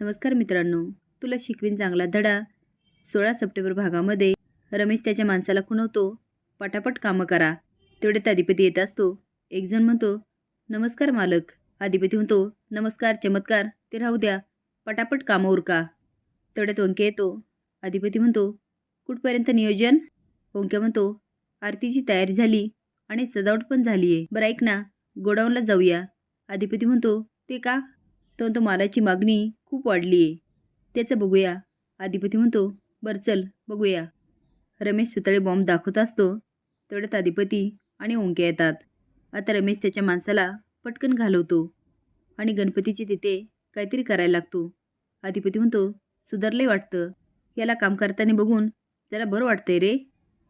नमस्कार मित्रांनो तुला शिकवीन चांगला धडा. सोळा सप्टेंबर भागामध्ये रमेश त्याच्या माणसाला खुणवतो पटापट कामं करा. तेवढ्यात अधिपती येत असतो. एकजण म्हणतो नमस्कार मालक. अधिपती म्हणतो नमस्कार चमत्कार ते राहू द्या. पटापट कामं उरका. तेवढ्यात ओंके येतो. अधिपती म्हणतो कुठपर्यंत नियोजन? ओंक्या म्हणतो आरतीची तयारी झाली आणि सजावट पण झाली आहे बरं ऐक ना गोडाऊनला जाऊया. अधिपती म्हणतो ते का? तो तो मालाची मागणी खूप वाढली आहे त्याचं बघूया. अधिपती म्हणतो बरं चल बघूया. रमेश सुतळे बॉम्ब दाखवत असतो. तेवढ्यात अधिपती आणि ओंक्या येतात. आता रमेश त्याच्या माणसाला पटकन घालवतो आणि गणपतीची तिथे काहीतरी करायला लागतो. अधिपती म्हणतो सुधारले वाटतं. याला काम करताना बघून त्याला बरं वाटतंय रे.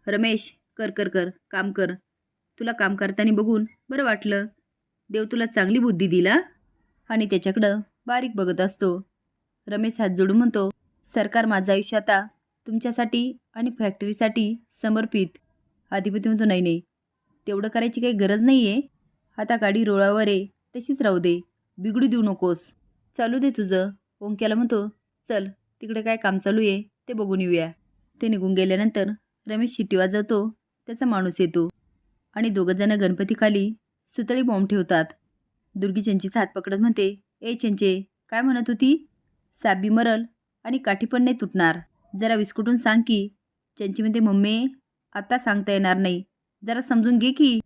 रमेश कर कर कर काम कर. तुला काम करताना बघून बरं वाटलं. देव तुला चांगली बुद्धी दिला. आणि त्याच्याकडं बारीक बघत असतो. रमेश हात जोडून म्हणतो सरकार माझं आयुष्य आता तुमच्यासाठी आणि फॅक्टरीसाठी समर्पित. अधिपती म्हणतो नाही नाही. तेवढं करायची काही गरज नाही आहे आता गाडी रोळावर आहे. तशीच राहू दे. बिघडू देऊ नकोस. चालू दे तुझं. ओंक्याला म्हणतो चल तिकडे काय काम चालू आहे ते बघून येऊया. ते निघून गेल्यानंतर रमेश शिट्टी वाजवतो त्याचा माणूस येतो. आणि दोघंजणं गणपतीखाली सुतळी बॉम्ब ठेवतात. दुर्गी चंचीचा हात पकडत म्हणते ए चंचे काय म्हणत होती? साबी मरल आणि काठी पण नाही तुटणार. जरा विस्कुटून सांग की. चंची म्हणते मम्मी आता सांगता येणार नाही. जरा समजून घे की.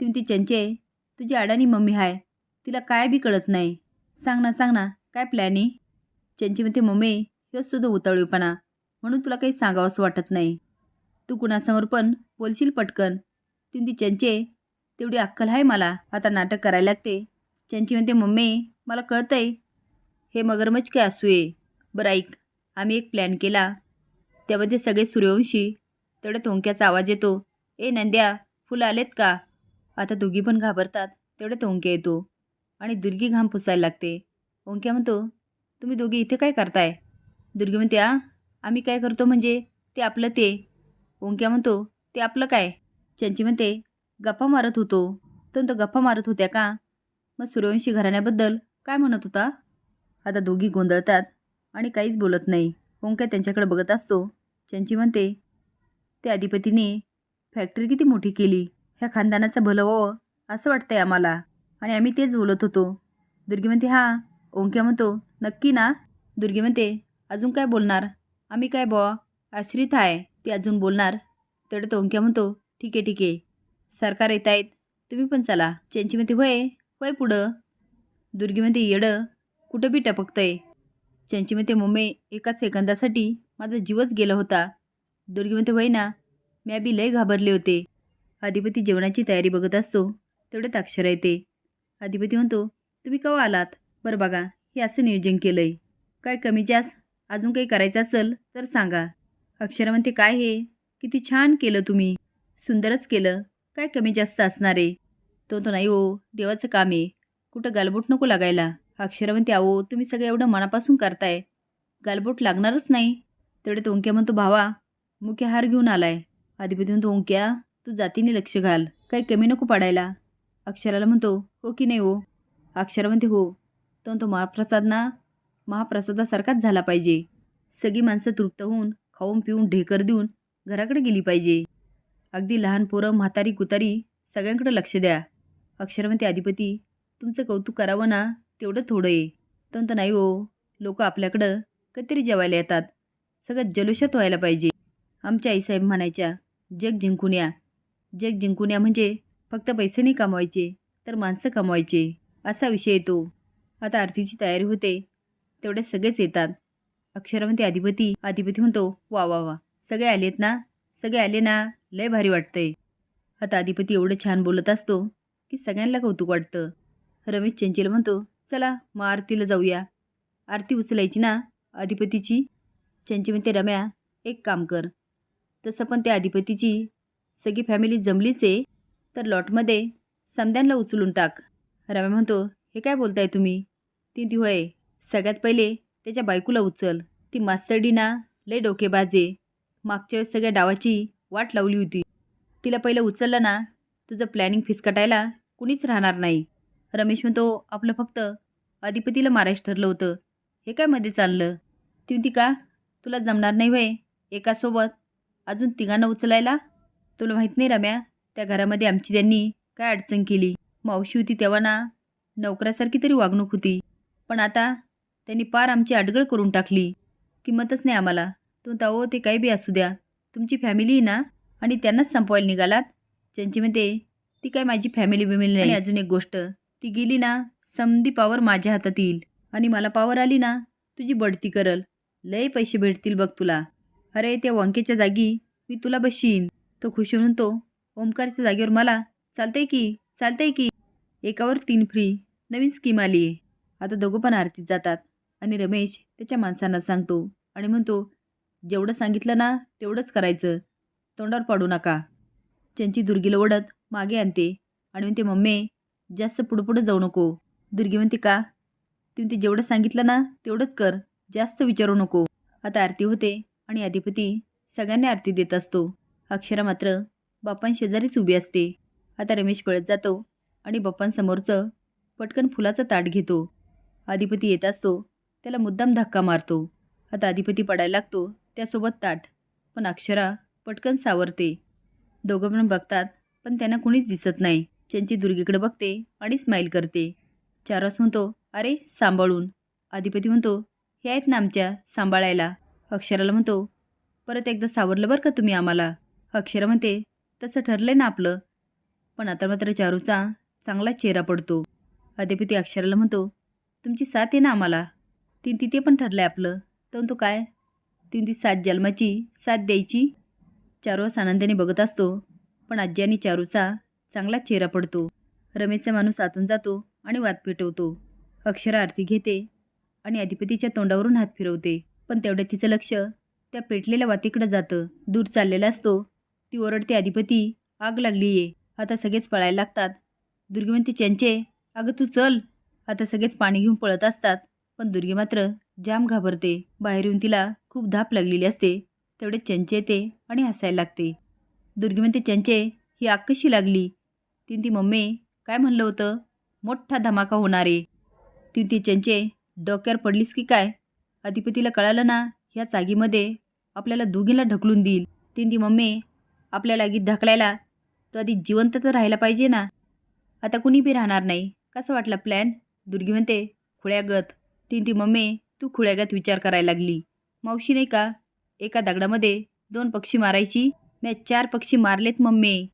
ती म्हणते चंचे तुझी अडाणी मम्मी आहे तिला काय बी कळत नाही. सांग ना सांग ना काय प्लॅन आहे चंची म्हणते मम्मी हेच तुझं उतावळीपणा. म्हणून तुला काही सांगावंसं वाटत नाही. तू कुणासमोर पण बोलशील पटकन. ती म्हणते चंचे तेवढी अक्कल आहे मला. आता नाटक करायला लागते. चंची म्हणते मम्मी मला कळतंय. हे मगरमच्छ काय असू आहे बरं ऐक आम्ही एक प्लॅन केला. त्यामध्ये सगळे सूर्यवंशी तेवढ्या तोंक्याचा आवाज येतो. ए नंद्या फुलं आलेत का? आता दोघी पण घाबरतात तेवढ्या तोंक्या येतो. आणि दुर्गी घाम पुसायला लागते. ओंक्या म्हणतो तुम्ही दोघी इथे काय करताय? दुर्गी म्हणते आ आम्ही काय करतो म्हणजे? ते आपलं ते. ओंक्या म्हणतो ते आपलं काय? चंची म्हणते गप्पा मारत होतो. तर तो गप्पा मारत होत्या का? मग सूर्यवंशी घराण्याबद्दल काय म्हणत होता? आता दोघी गोंधळतात आणि काहीच बोलत नाही. ओंक्या त्यांच्याकडे बघत असतो. त्यांची म्हणते त्या अधिपतीने फॅक्टरी किती मोठी केली? ह्या खानदानाचं भलं व्हावं असं वाटतंय आम्हाला. आणि आम्ही तेच बोलत होतो. दुर्गी म्हणते हां. ओंक्या म्हणतो नक्की ना? दुर्गी म्हणते अजून काय बोलणार? आम्ही काय बुवा? आश्रित आहे ते अजून बोलणार. तेवढं तो ओंक्या म्हणतो ठीक आहे ठीक आहे. सरकार येत आहेत तुम्ही पण चला. त्यांची म्हणते वय वय पुढं. दुर्गी म्हणते येडं. कुठं बी टपकतंय चंची म्हणते मम्मी एकाच सेकंदासाठी माझा जीवच गेला होता. दुर्गी म्हणते वय ना म्या बी लय घाबरले होते. अधिपती जेवणाची तयारी बघत असतो तेवढ्यात अक्षर येते. अधिपती म्हणतो तुम्ही केव्हा आलात? बरं बघा हे असं नियोजन केलं आहे काय कमी जास्त? अजून काही करायचं असेल तर सांगा. अक्षरा म्हणते काय हे? किती छान केलं तुम्ही. सुंदरच केलं. काय कमी जास्त असणार आहे? तो तो नाही हो देवाचं काम आहे. कुठं गालबोट नको लागायला. अक्षरवंती आहो अहो तुम्ही सगळं एवढं मनापासून करताय. गालबोट लागणारच नाही. तेवढे तो ओंक्या म्हणतो भावा मुख्य हार घेऊन आलाय. अधिपती म्हणतो ओंक्या तू जातीने लक्ष घाल. काही कमी नको पडायला. अक्षराला म्हणतो हो की नाही हो? अक्षरा म्हणते हो. तो तो महाप्रसाद ना महाप्रसादासारखाच झाला पाहिजे. सगळी माणसं तृप्त होऊन खाऊन पिऊन ढेकर देऊन घराकडे गेली पाहिजे. अगदी लहान पोरं म्हातारी कुतारी सगळ्यांकडे लक्ष द्या. अक्षरवंती अधिपती तुमचं कौतुक करावं ना. तेवढं थोडं आहे तर नाही हो. लोक आपल्याकडं कधीतरी जेवायला येतात. सगळं जल्लोषात व्हायला पाहिजे. आमच्या आईसाहेब म्हणायच्या जग जिंकून या. जग जिंकून या म्हणजे फक्त पैसे नाही कमवायचे तर माणसं कमवायचे. असा विषय येतो. आता आरतीची तयारी होते. तेवढे सगळेच येतात. अक्षरामध्ये अधिपती अधिपती म्हणतो वा वा वा. सगळे आलेत ना? सगळे आले ना? लय भारी वाटतंय. आता अधिपती एवढं छान बोलत असतो की सगळ्यांना कौतुक वाटतं. रमेश चंचल म्हणतो चला मग आरतीला जाऊया. आरती उचलायची ना अधिपतीची? त्यांची म्हणते रम्या एक काम कर. तसं पण त्या अधिपतीची सगळी फॅमिली जमलीच आहे. तर लॉटमध्ये समद्यांना उचलून टाक. रम्या म्हणतो हे काय बोलताय तुम्ही? ती ती होय सगळ्यात पहिले त्याच्या बायकोला उचल. ती मास्तरडीना लय डोकेबाजे मागच्या वेळेस सगळ्या डावाची वाट लावली होती. तिला पहिलं उचललं ना तुझं प्लॅनिंग फिसकटायला कुणीच राहणार नाही. रमेश म्हणतो आपलं फक्त अधिपतीला मारायचं ठरलं होतं. हे काय मध्ये चाललं? ती म्हणती का? तुला जमणार नाही वय एकासोबत? अजून तिघांना उचलायला? तुला माहीत नाही रम्या त्या घरामध्ये आमची त्यांनी काय अडचण केली? मावशी होती तेव्हा ना नोकऱ्यासारखी तरी वागणूक होती. पण आता त्यांनी पार आमची अडगळ करून टाकली. किंमतच नाही आम्हाला. तो तवो ते काही बी असू द्या. तुमची फॅमिली ना? आणि त्यांनाच संपवायला निघालात? ज्यांची म्हणते ती काय माझी फॅमिली बिमिली नाही. अजून एक गोष्ट. ती गेली ना समधी पावर माझ्या हातात येईल. आणि मला पावर आली ना तुझी बढती करल. लय पैसे भेटतील बघ तुला. अरे त्या वंकेच्या जागी मी तुला बशीन. तो खुश म्हणतो ओंकारच्या ओमकारच्या जागेवर मला? चालतंय की? चालतंय की? एकावर तीन फ्री नवीन स्कीम आली आहे. आता दोघं पण आरतीत जातात. आणि रमेश त्याच्या माणसांना सांगतो आणि म्हणतो जेवढं सांगितलं ना तेवढंच करायचं. तोंडावर पाडू नका. त्यांची दुर्गीला ओढत मागे आणते आणि म्हणते मम्मी जास्त पुढं पुढं जाऊ नको. दुर्गी म्हणते का? तुम्ही ते जेवढं सांगितलं ना तेवढंच कर. जास्त विचारू नको. आता आरती होते आणि अधिपती सगळ्यांनी आरती देत असतो. अक्षरा मात्र बाप्पांशेजारीच उभी असते. आता रमेश पळत जातो आणि बाप्पांसमोरचं पटकन फुलाचं ताट घेतो. अधिपती येत असतो त्याला मुद्दाम धक्का मारतो. आता अधिपती पडायला लागतो त्यासोबत ताट. पण अक्षरा पटकन सावरते. दोघं पण बघतात पण त्यांना कुणीच दिसत नाही. त्यांची दुर्गीकडे बघते आणि स्माईल करते. चारवास म्हणतो अरे सांभाळून. अधिपती म्हणतो हे आहेत ना आमच्या सांभाळायला. अक्षराला म्हणतो परत एकदा सावरलं बरं का तुम्ही आम्हाला. अक्षरा म्हणते तसं ठरलं ना आपलं. पण आता मात्र चारूचा चांगला चेहरा पडतो. अधिपती अक्षराला म्हणतो तुमची साथ आहे ना आम्हाला. ती तिथे पण ठरलं आहे आपलं. तर म्हणतो काय? तीन ती सात जन्माची साथ द्यायची? चारूस आनंदाने बघत असतो पण आजी आणि चारूचा चांगला चेहरा पडतो. रमेशचा माणूस आतून जातो आणि वाद पेटवतो. अक्षरा आरती घेते आणि अधिपतीच्या तोंडावरून हात फिरवते. पण तेवढ्यात तिचं लक्ष त्या पेटलेल्या वातीकडं जातं. दूर चाललेला असतो. ती ओरडते अधिपती आग लागली आहे आता सगळेच पळायला लागतात. दुर्गी म्हणते चंचे अगं तू चल. आता सगळेच पाणी घेऊन पळत असतात. पण दुर्गी मात्र जाम घाबरते. बाहेर येऊन तिला खूप धाप लागलेली असते. तेवढे चंचे येते आणि हसायला लागते. दुर्गी म्हणते चंचे ही आग कशी लागली? ती ती मम्मी काय म्हणलं होतं? मोठा धमाका होणार. आहे ती ती चंचे डोक्यावर पडलीस की काय? अधिपतीला कळालं ना ह्या जागीमध्ये आपल्याला दोघींना ढकलून देईल. ती ती मम्मी आपल्याला गीत ढकलायला तो आधी जिवंत तर राहायला पाहिजे ना? आता कुणी बी राहणार नाही. कसं वाटलं प्लॅन? दुर्गी म्हणते खुळ्यागत. तीन ती मम्मी तू खुळ्यागत विचार करायला लागली. मावशी नाही का? एका दगडामध्ये दोन पक्षी मारायची? मी चार पक्षी मारलेत मम्मी.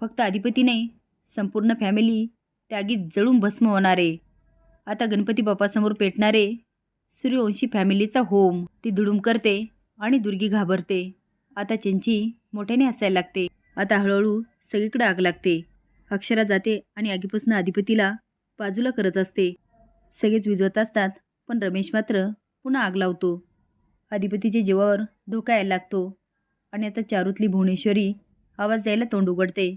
फक्त अधिपती नाही संपूर्ण फॅमिली त्यागीत जळून भस्म होणारे. आता गणपती बाप्पासमोर पेटणारे सूर्यवंशी फॅमिलीचा होम. ती दुडूम करते आणि दुर्गी घाबरते. आता चेंची मोठ्याने हसायला लागते. आता हळूहळू सगळीकडे आग लागते. अक्षरा जाते आणि आगीपासून अधिपतीला बाजूला करत असते. सगळेच विजवत असतात पण रमेश मात्र पुन्हा आग लावतो. अधिपतीच्या जीवावर धोका यायला लागतो आणि आता चारूतली भुवनेश्वरी आवाज द्यायला तोंड उघडते.